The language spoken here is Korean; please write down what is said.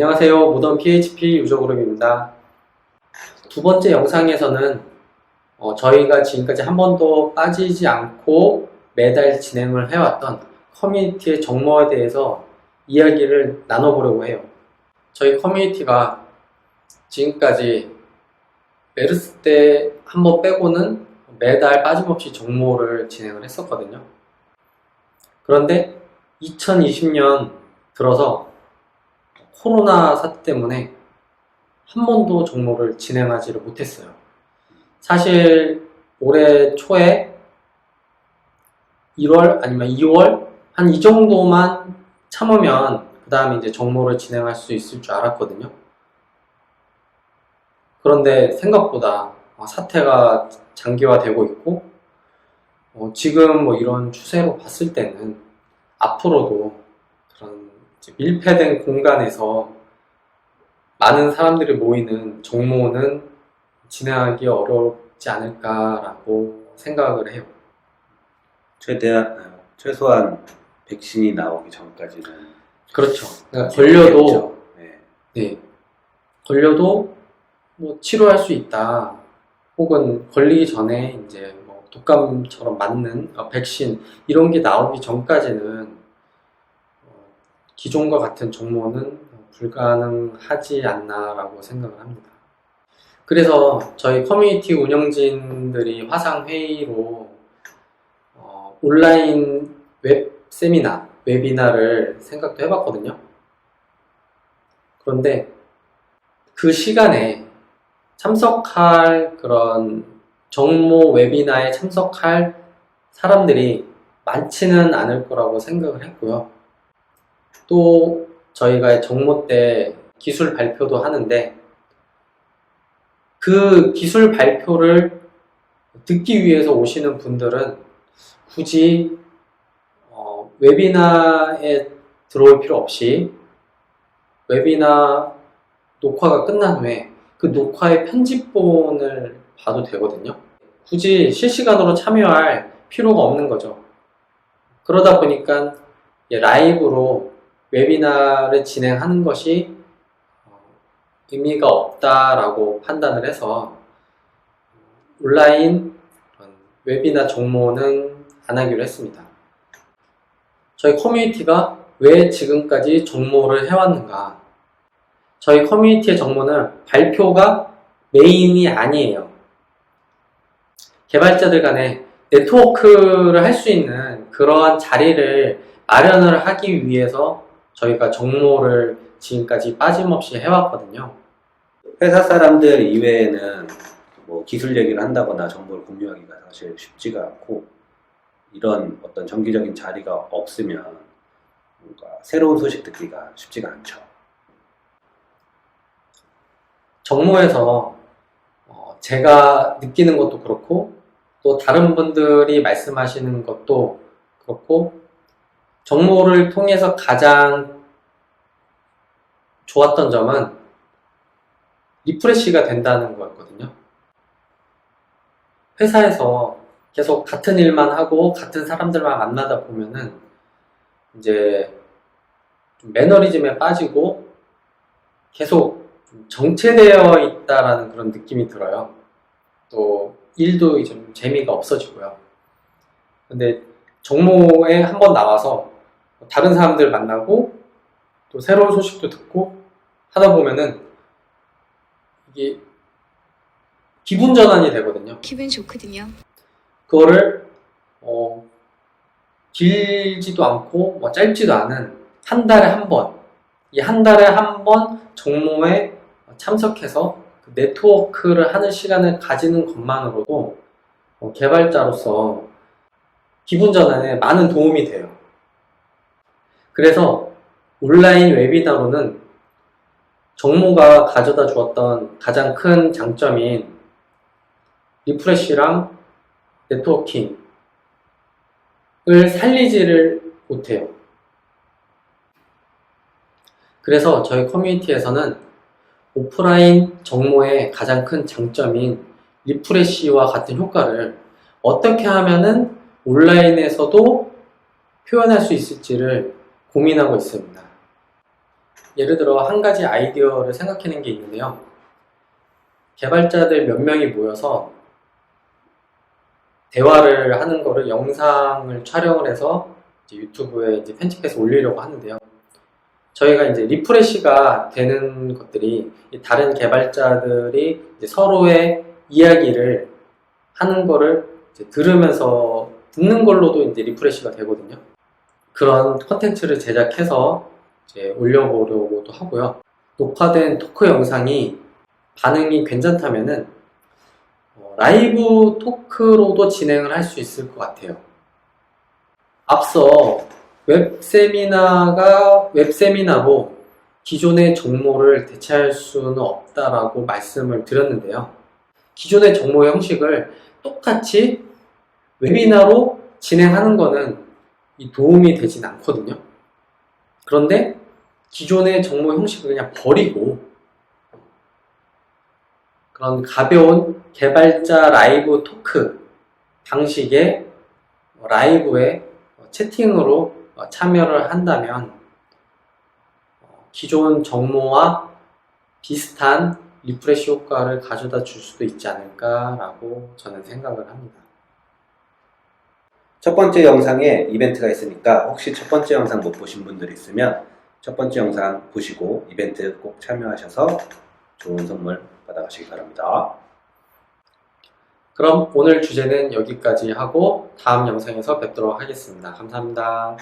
안녕하세요. 모던 PHP 유저그룹입니다. 두 번째 영상에서는 어, 저희가 지금까지 한 번도 빠지지 않고 매달 진행을 해왔던 커뮤니티의 정모에 대해서 이야기를 나눠보려고 해요. 저희 커뮤니티가 지금까지 메르스 때 한 번 빼고는 매달 빠짐없이 정모를 진행을 했었거든요. 그런데 2020년 들어서 코로나 사태 때문에 한 번도 정모를 진행하지를 못했어요. 사실 올해 초에 1월 아니면 2월 한 이 정도만 참으면 그 다음에 이제 정모를 진행할 수 있을 줄 알았거든요. 그런데 생각보다 어, 사태가 장기화되고 있고 어, 지금 뭐 이런 추세로 봤을 때는 앞으로도 그런 밀폐된 공간에서 많은 사람들이 모이는 정모는 진행하기 어렵지 않을까라고 생각을 해요. 최대한 어, 최소한 백신이 나오기 전까지는 그렇죠. 그러니까 걸려도. 네. 네. 걸려도 뭐 치료할 수 있다. 혹은 걸리기 전에 이제 뭐 독감처럼 맞는 어, 백신 이런 게 나오기 전까지는 어, 기존과 같은 정모는 불가능하지 않나라고 생각을 합니다. 그래서 저희 커뮤니티 운영진들이 화상 회의로 어, 온라인 웹 세미나, 웨비나를 생각도 해봤거든요. 그런데 그 시간에 참석할 그런 정모 웨비나에 참석할 사람들이 많지는 않을 거라고 생각을 했고요. 또 저희가 정모 때 기술 발표도 하는데 그 기술 발표를 듣기 위해서 오시는 분들은 굳이 어, 웨비나에 들어올 필요 없이 웨비나 녹화가 끝난 후에 그 녹화의 편집본을 봐도 되거든요. 굳이 실시간으로 참여할 필요가 없는 거죠. 그러다 보니까 라이브로 웨비나를 진행하는 것이 어, 의미가 없다라고 판단을 해서 온라인 웨비나 정모는 안 하기로 했습니다. 저희 커뮤니티가 왜 지금까지 정모를 해왔는가? 저희 커뮤니티의 정모는 발표가 메인이 아니에요. 개발자들 간에 네트워크를 할 수 있는 그러한 자리를 마련을 하기 위해서 저희가 정모를 지금까지 빠짐없이 해왔거든요. 회사 사람들 이외에는 뭐 기술 얘기를 한다거나 정보를 공유하기가 사실 쉽지가 않고 이런 어떤 정기적인 자리가 없으면 뭔가 새로운 소식 듣기가 쉽지가 않죠. 정모에서 어, 제가 느끼는 것도 그렇고 또 다른 분들이 말씀하시는 것도 그렇고 정모를 통해서 가장 좋았던 점은 리프레시가 된다는 거였거든요. 회사에서 계속 같은 일만 하고 같은 사람들만 만나다 보면은 이제 좀 매너리즘에 빠지고 계속 좀 정체되어 있다라는 그런 느낌이 들어요. 또 일도 좀 재미가 없어지고요. 근데 정모에 한번 나와서 다른 사람들 만나고 또 새로운 소식도 듣고 하다 보면은 이게 기분 전환이 되거든요. 기분 좋거든요. 그거를 어, 길지도 않고 뭐 짧지도 않은 한 달에 한 번, 이 한 달에 한번 정모에 참석해서 그 네트워크를 하는 시간을 가지는 것만으로도 어, 개발자로서 기분 전환에 많은 도움이 돼요. 그래서 온라인 웨비나로는 정모가 가져다 주었던 가장 큰 장점인 리프레시랑 네트워킹을 살리지를 못해요. 그래서 저희 커뮤니티에서는 오프라인 정모의 가장 큰 장점인 리프레시와 같은 효과를 어떻게 하면은 온라인에서도 표현할 수 있을지를 고민하고 있습니다. 예를 들어 한 가지 아이디어를 생각해낸 게 있는데요. 개발자들 몇 명이 모여서 대화를 하는 거를 영상을 촬영을 해서 이제 유튜브에 이제 편집해서 올리려고 하는데요. 저희가 이제 리프레시가 되는 것들이 이 다른 개발자들이 서로의 이야기를 하는 거를 들으면서 듣는 걸로도 이제 리프레시가 되거든요. 그런 컨텐츠를 제작해서 이제 올려보려고도 하고요. 녹화된 토크 영상이 반응이 괜찮다면은 어, 라이브 토크로도 진행을 할 수 있을 것 같아요. 앞서 웹 세미나가 웹 세미나로 기존의 정모를 대체할 수는 없다라고 말씀을 드렸는데요. 기존의 정모 형식을 똑같이 웨비나로 진행하는 이 도움이 되진 않거든요. 그런데 기존의 정모 형식을 그냥 버리고 그런 가벼운 개발자 라이브 토크 방식의 라이브에 채팅으로 참여를 한다면 어, 기존 정모와 비슷한 리프레시 효과를 가져다 줄 수도 있지 않을까라고 저는 생각을 합니다. 첫 번째 영상에 이벤트가 있으니까 혹시 첫 번째 영상 못 보신 분들 있으면 첫 번째 영상 보시고 이벤트 꼭 참여하셔서 좋은 선물 받아가시기 바랍니다. 그럼 오늘 주제는 여기까지 하고 다음 영상에서 뵙도록 하겠습니다. 감사합니다.